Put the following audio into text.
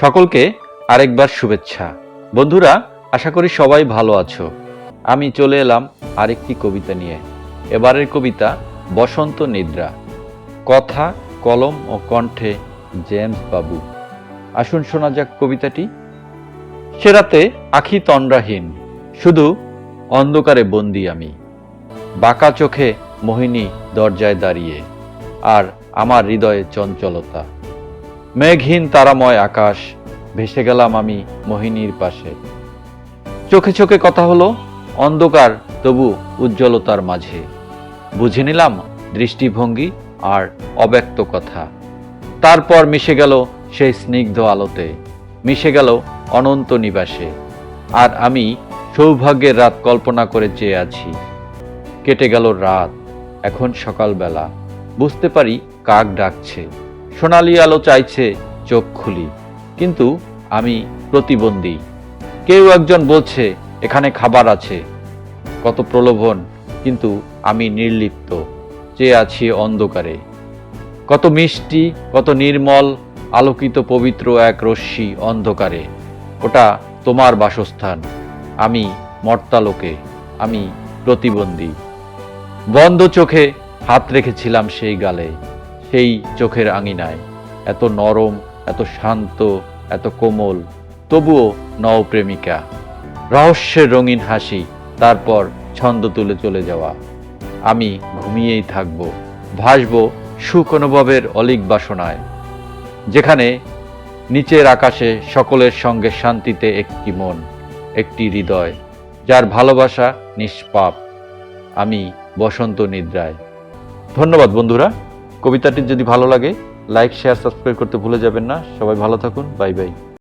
সকলকে আরেকবার শুভেচ্ছা। বন্ধুরা, আশা করি সবাই ভালো আছো। আমি চলে এলাম আরেকটি কবিতা নিয়ে। এবারের কবিতা, বসন্ত নিদ্রা। কথা, কলম ও কণ্ঠে জেমস বাবু। আসুন শোনা যাক কবিতাটি। সে রাতে আখি তন্দ্রাহীন, শুধু অন্ধকারে বন্দি আমি। বাঁকা চোখে মোহিনী দরজায় দাঁড়িয়ে, আর আমার হৃদয়ে চঞ্চলতা। মেঘহীন তারাময় আকাশ, ভেসে গেলাম আমি মোহিনীর পাশে। চোখে চোখে কথা হলো, অন্ধকার তবু উজ্জ্বলতার মাঝে। বুঝে নিলাম দৃষ্টিভঙ্গি আর অব্যক্ত কথা। তারপর মিশে গেল সেই স্নিগ্ধ আলোতে, মিশে গেল অনন্ত নিবাসে। আর আমি সৌভাগ্যের রাত কল্পনা করে চেয়ে আছি। কেটে গেল রাত, এখন সকালবেলা। বুঝতে পারি কাক ডাকছে। সোনালি আলো চাইছে চোখ খুলি। কিন্তু আমি প্রতিবন্ধী। কেউ একজন বলছে, এখানে খাবার আছে। কত প্রলোভন, কিন্তু আমি নির্লিপ্ত, চেয়ে আছি অন্ধকারে। কত মিষ্টি, কত নির্মল, আলোকিত পবিত্র এক রশ্মি অন্ধকারে। ওটা তোমার বাসস্থান, আমি মর্তালোকে, আমি প্রতিবন্ধী। বন্ধ চোখে হাত রেখেছিলাম সেই গালে। সেই চোখের আঙিনায়। এত নরম, এত শান্ত, এত কোমল, তবুও নওপ্রেমিকা রহস্যের রঙিন হাসি, তারপর ছন্দ তুলে চলে যাওয়া। আমি ঘুমিয়েই থাকব, ভাসব সুখ অনুভবের অলিক বাসনায়। যেখানে নিচের আকাশে সকলের সঙ্গে শান্তিতে একটি মন, একটি হৃদয়, যার ভালোবাসা নিষ্পাপ। আমি বসন্ত নিদ্রায়। ধন্যবাদ বন্ধুরা। কবিতাটি যদি ভালো লাগে লাইক শেয়ার সাবস্ক্রাইব করতে ভুলে যাবেন না। সবাই ভালো থাকুন। Bye bye.